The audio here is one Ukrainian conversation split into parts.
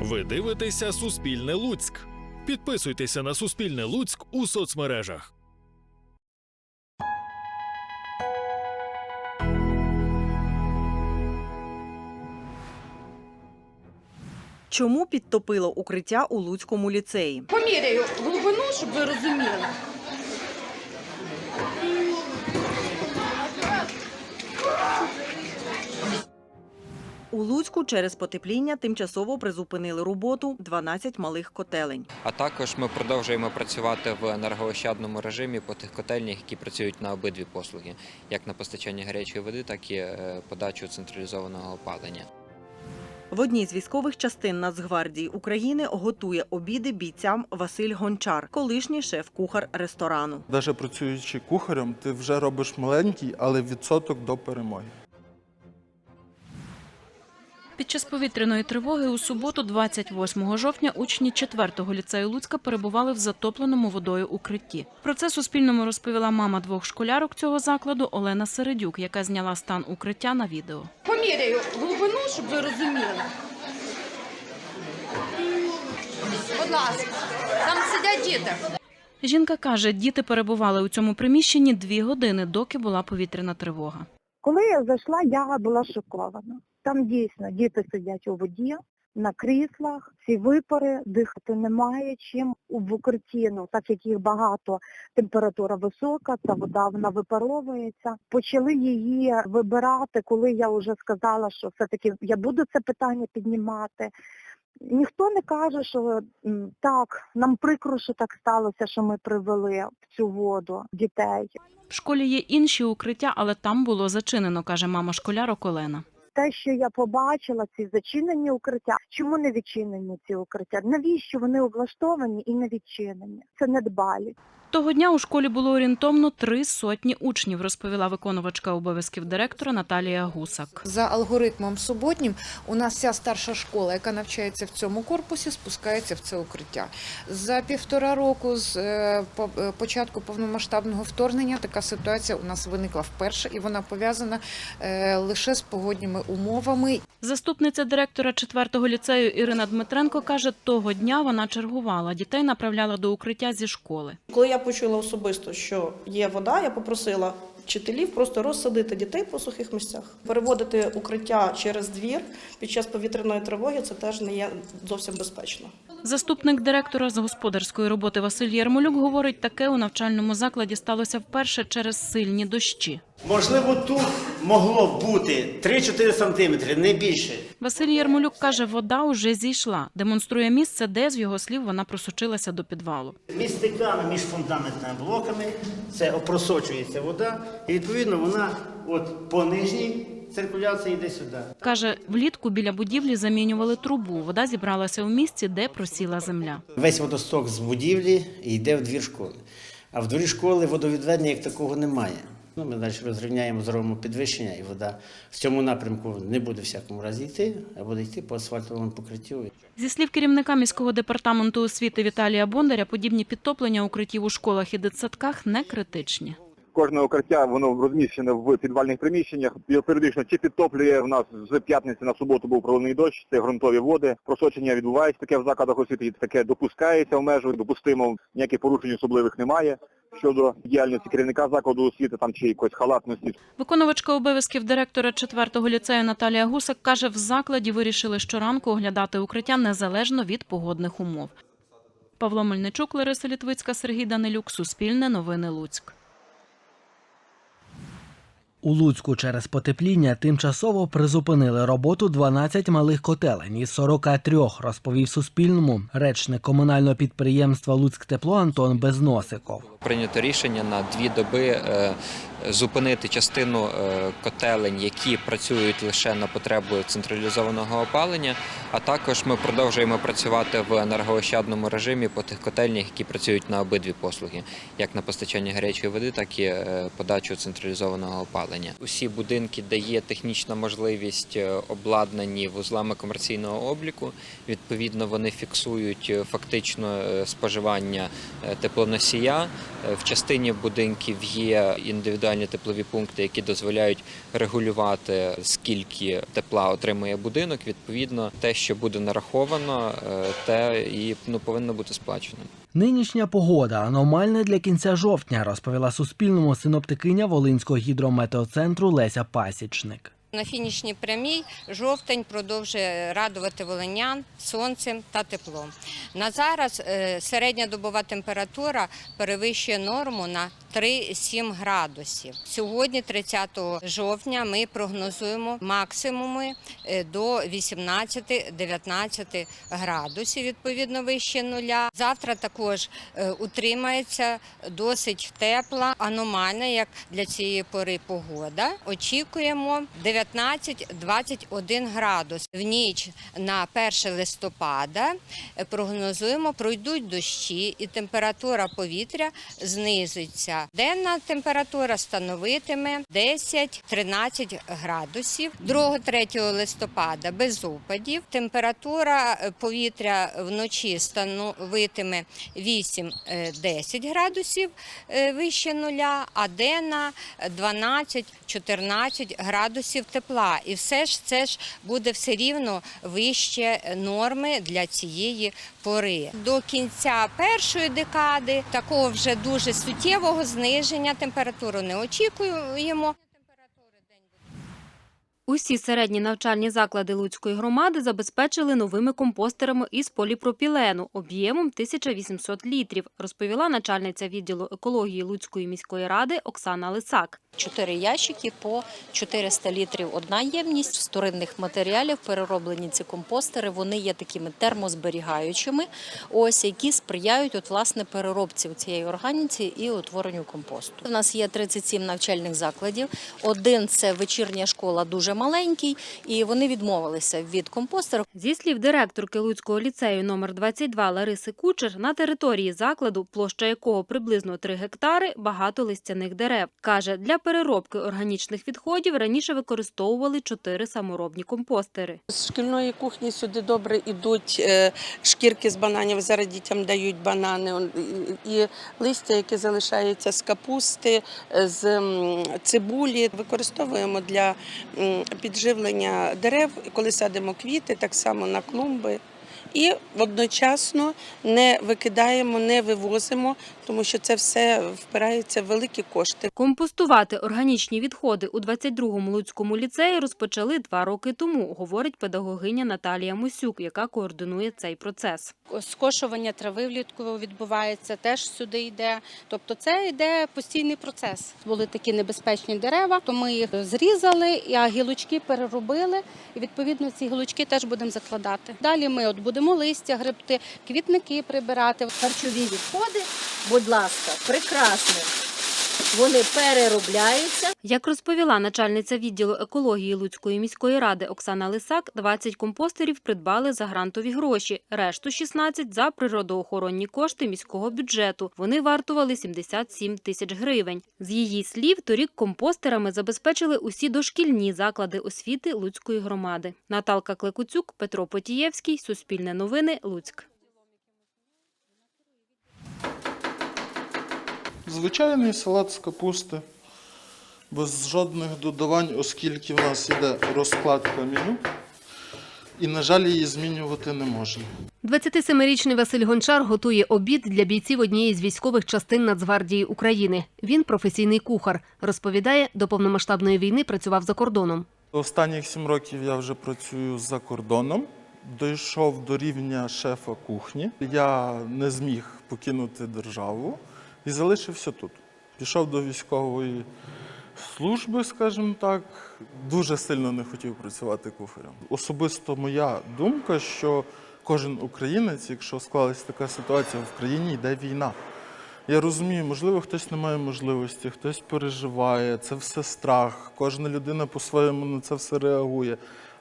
Ви дивитеся Суспільне Луцьк. Підписуйтеся на Суспільне Луцьк у соцмережах. Чому підтопило укриття у Луцькому ліцеї? Поміряю глибину, щоб ви розуміли. У Луцьку через потепління тимчасово призупинили роботу 12 малих котелень. А також ми продовжуємо працювати в енергоощадному режимі по тих котельнях, які працюють на обидві послуги, як на постачання гарячої води, так і е, подачу централізованого опалення. В одній з військових частин Нацгвардії України готує обіди бійцям Василь Гончар, колишній шеф-кухар ресторану. Навіть працюючи кухарем, ти вже робиш маленький, але відсоток до перемоги. Під час повітряної тривоги у суботу, 28 жовтня, учні 4-го ліцею Луцька перебували в затопленому водою укритті. Про це Суспільному розповіла мама двох школярок цього закладу Олена Середюк, яка зняла стан укриття на відео. Поміряю глибину, щоб ви розуміли. Будь ласка, там сидять діти. Жінка каже, діти перебували у цьому приміщенні дві години, доки була повітряна тривога. Коли я зайшла, я була шокована. Там дійсно діти сидять у воді, на кріслах, ці випари, дихати немає чим в укритті, ну, так як їх багато, температура висока, ця вода вона випаровується. Почали її вибирати, коли я вже сказала, що все-таки я буду це питання піднімати. Ніхто не каже, що так, нам прикро, що так сталося, що ми привели в цю воду дітей. В школі є інші укриття, але там було зачинено, каже мама школярок Олена. Те, що я побачила, ці зачинені укриття, чому не відчинені ці укриття? Навіщо вони облаштовані і не відчинені? Це недбалість. Того дня у школі було орієнтовно три сотні учнів, розповіла виконувачка обов'язків директора Наталія Гусак. За алгоритмом суботнім у нас вся старша школа, яка навчається в цьому корпусі, спускається в це укриття. За півтора року з е, е, початку повномасштабного вторгнення така ситуація у нас виникла вперше, і вона пов'язана е, лише з погодніми умовами. Заступниця директора 4-го ліцею Ірина Дмитренко каже, того дня вона чергувала. Дітей направляла до укриття зі школи. Коли я почула особисто, що є вода, я попросила вчителів просто розсадити дітей по сухих місцях. Переводити укриття через двір під час повітряної тривоги це теж не є зовсім безпечно. Заступник директора з господарської роботи Василь Ярмолюк говорить, таке у навчальному закладі сталося вперше через сильні дощі. Можливо, тут могло б бути 3-4 сантиметри, не більше. Василь Ярмолюк каже, вода уже зійшла. Демонструє місце, де з його слів вона просочилася до підвалу. Між стиками, між фундаментними блоками це опросочується вода, і відповідно вона от по нижній циркуляції йде сюди. Каже, влітку біля будівлі замінювали трубу. Вода зібралася у місці, де просіла земля. Весь водосток з будівлі йде в двір школи. А в дворі школи водовідведення як такого немає. Ну, ми далі розрівняємо, зробимо підвищення, і вода в цьому напрямку не буде всякому разі йти, а буде йти по асфальтовому покриттю. Зі слів керівника міського департаменту освіти Віталія Бондаря, подібні підтоплення укриттів у школах і дитсадках не критичні. Кожне укриття воно розміщене в підвальних приміщеннях. І Періодично чи підтоплює в нас з п'ятниці на суботу був проливний дощ, це ґрунтові води. Просочення відбувається таке в закладах освіти, і таке допускається в межах, допустимо, ніяких порушень особливих немає. Щодо діяльності керівника закладу освіти там чи якоїсь халатності, Виконувачка обов'язків директора 4-го ліцею Наталія Гусак каже, в закладі вирішили щоранку оглядати укриття незалежно від погодних умов. Павло Мельничук, Лариса Літвицька, Сергій Данилюк, Суспільне новини Луцьк. У Луцьку через потепління тимчасово призупинили роботу 12 малих котелень із 43, розповів Суспільному речник комунального підприємства Луцьктепло Антон Безносиков. Прийнято рішення на дві доби е, зупинити частину е, котелень, які працюють лише на потребу централізованого опалення. А також ми продовжуємо працювати в енергоощадному режимі по тих котельнях, які працюють на обидві послуги, як на постачання гарячої води, так і е, подачу централізованого опалення. Усі будинки, де є технічна можливість е, обладнані вузлами комерційного обліку. Відповідно, вони фіксують фактично споживання теплоносія. В частині будинків є індивідуальні індивідуальні теплові пункти, які дозволяють регулювати скільки тепла отримує будинок. Відповідно, те, що буде нараховано, е, те і ну повинно бути сплачено. Нинішня погода аномальна для кінця жовтня, розповіла Суспільному синоптикиня Волинського гідрометеоцентру Леся Пасічник. На фінішній прямій жовтень продовжує радувати волинян сонцем та теплом. На зараз е, середня добова температура перевищує норму на 3-7 градусів. Сьогодні, 30 жовтня, ми прогнозуємо максимуми е, до 18-19 градусів, відповідно вище нуля. Завтра також е, утримається досить тепла, аномальна, як для цієї пори погода. Очікуємо 19-21 градус. В ніч на 1 листопада е, прогнозуємо, пройдуть дощі і температура повітря знизиться. Денна температура становитиме 10-13 градусів. 2-3 листопада без опадів. Температура е, повітря вночі становитиме 8-10 градусів е, вище нуля, а денна 12-14 градусів тепла. І все ж це ж буде все рівно вище норми для цієї пори. До кінця першої декади такого вже дуже суттєвого зниження температури не очікуємо. Усі середні навчальні заклади Луцької громади забезпечили новими компостерами із поліпропілену об'ємом 1800 літрів, розповіла начальниця відділу екології Луцької міської ради Оксана Лисак. Чотири ящики по 400 літрів одна ємність. З вторинних матеріалів перероблені ці компостери. Вони є такими термозберігаючими, ось які сприяють от власне переробці цієї органіці і утворенню компосту. У нас є 37 навчальних закладів. Один це вечірня школа, дуже маленький, і вони відмовилися від компостера. Зі слів директорки Луцького ліцею номер 22 Лариси Кучер, на території закладу, площа якого приблизно 3 гектари, багато листяних дерев. Каже, для переробки органічних відходів раніше використовували чотири саморобні компостери. З шкільної кухні сюди добре йдуть е, шкірки з бананів. Зараз дітям дають банани і- листя, яке залишається з капусти, е, з цибулі. Використовуємо для підживлення дерев, коли садимо квіти, так само на клумби. І одночасно не викидаємо, не вивозимо, тому що це все впирається в великі кошти. Компостувати органічні відходи у 22-му Луцькому ліцеї розпочали два роки тому, говорить педагогиня Наталія Мусюк, яка координує цей процес. скошування трави влітку відбувається, теж сюди йде. Тобто це йде постійний процес. Були такі небезпечні дерева, то ми їх зрізали, а гілочки переробили. І відповідно ці гілочки теж будемо закладати. Далі ми от будемо листя гребти, квітники прибирати. Харчові відходи, будь ласка, прекрасно. Вони переробляються. Як розповіла начальниця відділу екології Луцької міської ради Оксана Лисак, 20 компостерів придбали за грантові гроші, решту 16 – за природоохоронні кошти міського бюджету. Вони вартували 77 тисяч гривень. З її слів, торік компостерами забезпечили усі дошкільні заклади освіти Луцької громади. Наталка Клекуцюк, Петро Потієвський, Суспільне новини, Луцьк. Звичайний салат з капусти, без жодних додавань, оскільки в нас йде розкладка меню. І, на жаль, її змінювати не можна. 27-річний Василь Гончар готує обід для бійців однієї з військових частин Нацгвардії України. Він професійний кухар. Розповідає, до повномасштабної війни працював за кордоном. Останніх сім років я вже працюю за кордоном. Дійшов до рівня шефа кухні. Я не зміг покинути державу і залишився тут. Пішов до військової служби, скажімо так. Дуже сильно не хотів працювати кухарем. Особисто моя думка, що кожен українець, якщо склалась така ситуація в країні, йде війна. Я розумію, можливо, хтось не має можливості, хтось переживає, це все страх. Кожна людина по-своєму на це все реагує.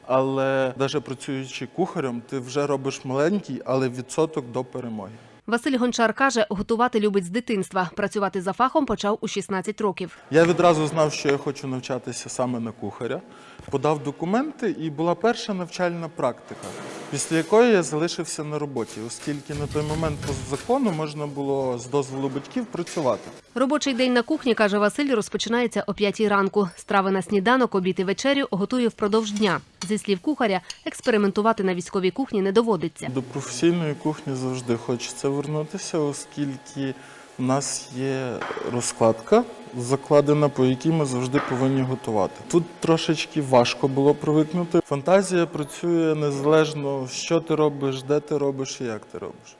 Але навіть працюючи кухарем, ти вже робиш маленький, але відсоток до перемоги. Василь Гончар каже, готувати любить з дитинства. Працювати за фахом почав у 16 років. Я відразу знав, що я хочу навчатися саме на кухаря. Подав документи, і була перша навчальна практика, після якої я залишився на роботі, оскільки на той момент по закону можна було з дозволу батьків працювати. Робочий день на кухні, каже Василь, розпочинається о п'ятій ранку. Страви на сніданок, обід і вечерю готує впродовж дня. Зі слів кухаря, експериментувати на військовій кухні не доводиться. До професійної кухні завжди хочеться вернутися, оскільки в нас є розкладка закладена, по якій ми завжди повинні готувати. Тут трошечки важко було привикнути. Фантазія працює незалежно, що ти робиш, де ти робиш і як ти робиш.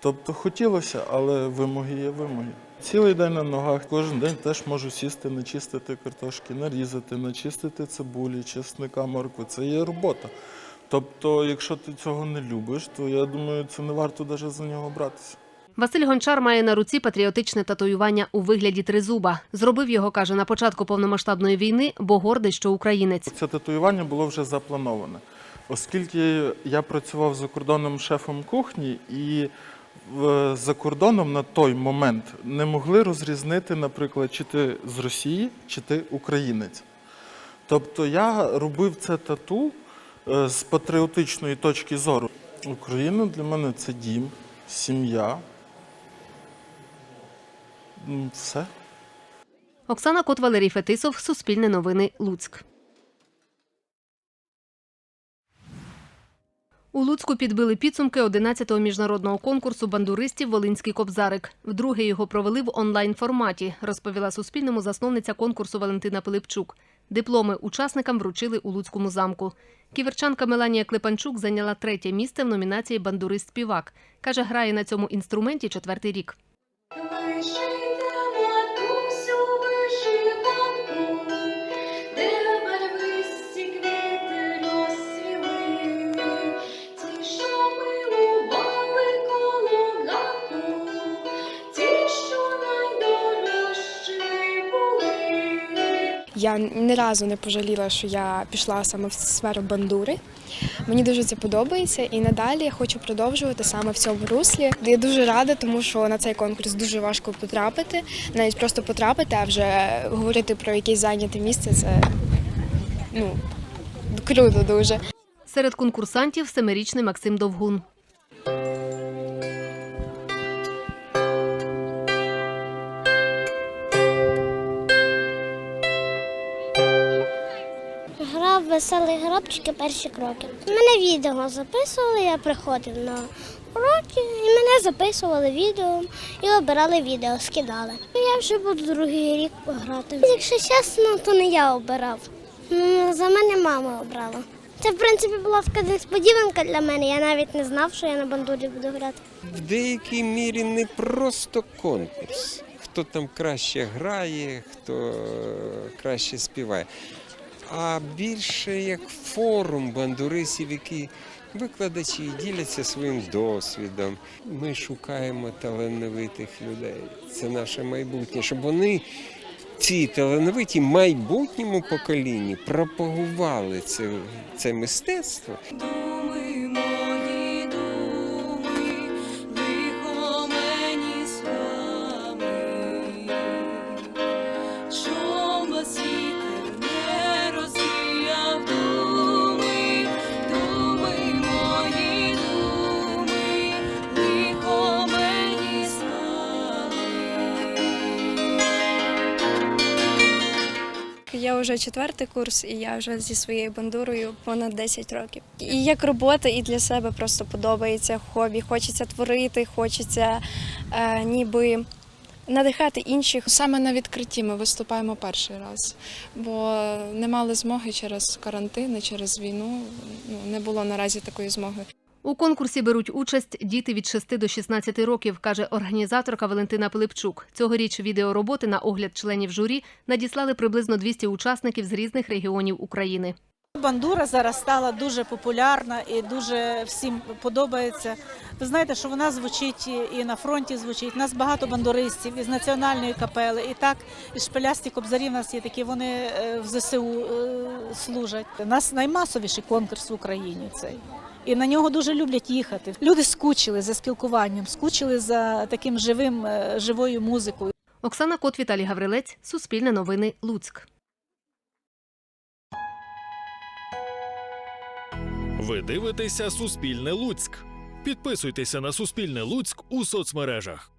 Тобто хотілося, але вимоги є вимоги. Цілий день на ногах, кожен день теж можу сісти, начистити картошки, нарізати, начистити цибулі, чесника, моркви. Це є робота. Тобто, якщо ти цього не любиш, то я думаю, це не варто навіть за нього братися. Василь Гончар має на руці патріотичне татуювання у вигляді тризуба. Зробив його, каже, на початку повномасштабної війни, бо гордий, що українець. Це татуювання було вже заплановане, оскільки я працював за кордоном шефом кухні і за кордоном на той момент не могли розрізнити, наприклад, чи ти з Росії, чи ти українець. Тобто я робив це тату е, з патріотичної точки зору. Україна для мене це дім, сім'я. Все. Оксана Кот, Валерій Фетисов, Суспільне новини, Луцьк. У Луцьку підбили підсумки 11-го міжнародного конкурсу бандуристів Волинський кобзарик. Вдруге його провели в онлайн-форматі, розповіла Суспільному засновниця конкурсу Валентина Пилипчук. Дипломи учасникам вручили у Луцькому замку. Ківерчанка Меланія Клепанчук зайняла третє місце в номінації Бандурист-співак. Каже, грає на цьому інструменті четвертий рік. Я ні разу не пожаліла, що я пішла саме в сферу бандури. Мені дуже це подобається, і надалі я хочу продовжувати саме в цьому руслі. Я дуже рада, тому що на цей конкурс дуже важко потрапити, навіть просто потрапити, а вже говорити про якесь зайняте місце це ну круто дуже. Серед конкурсантів семирічний Максим Довгун. Веселі гробчики перші кроки. Мене відео записували, я приходив на уроки, і мене записували відео і обирали відео, скидали. Я вже буду другий рік грати. Якщо чесно, то не я обирав. За мене мама обрала. Це, в принципі, була така несподіванка для мене. Я навіть не знав, що я на бандурі буду грати. в деякій мірі не просто конкурс. Хто там краще грає, хто е, краще співає, а більше як форум бандуристів, які викладачі діляться своїм досвідом. Ми шукаємо талановитих людей. Це наше майбутнє, щоб вони. Ці талановиті майбутньому поколінні пропагували це, це мистецтво. Я вже четвертий курс, і я вже зі своєю бандурою понад 10 років. І як робота, і для себе просто подобається хобі. Хочеться творити, хочеться е, ніби надихати інших. Саме на відкритті ми виступаємо перший раз, бо не мали змоги через карантин, через війну. Ну не було наразі такої змоги. У конкурсі беруть участь діти від 6 до 16 років, каже організаторка Валентина Пилипчук. Цьогоріч відеороботи на огляд членів журі надіслали приблизно 200 учасників з різних регіонів України. Бандура зараз стала дуже популярна і дуже всім подобається. Ви знаєте, що вона звучить і на фронті звучить. У нас багато бандуристів із національної капели. І так, і шпилясті кобзарі в нас є такі, вони е, в ЗСУ е, служать. У нас наймасовіший конкурс в Україні цей. І на нього дуже люблять їхати. Люди скучили за спілкуванням, скучили за таким живим, е, живою музикою. Оксана Кот, Віталій Гаврилець, Суспільне новини, Луцьк. Ви дивитеся Суспільне Луцьк. Підписуйтеся на Суспільне Луцьк у соцмережах.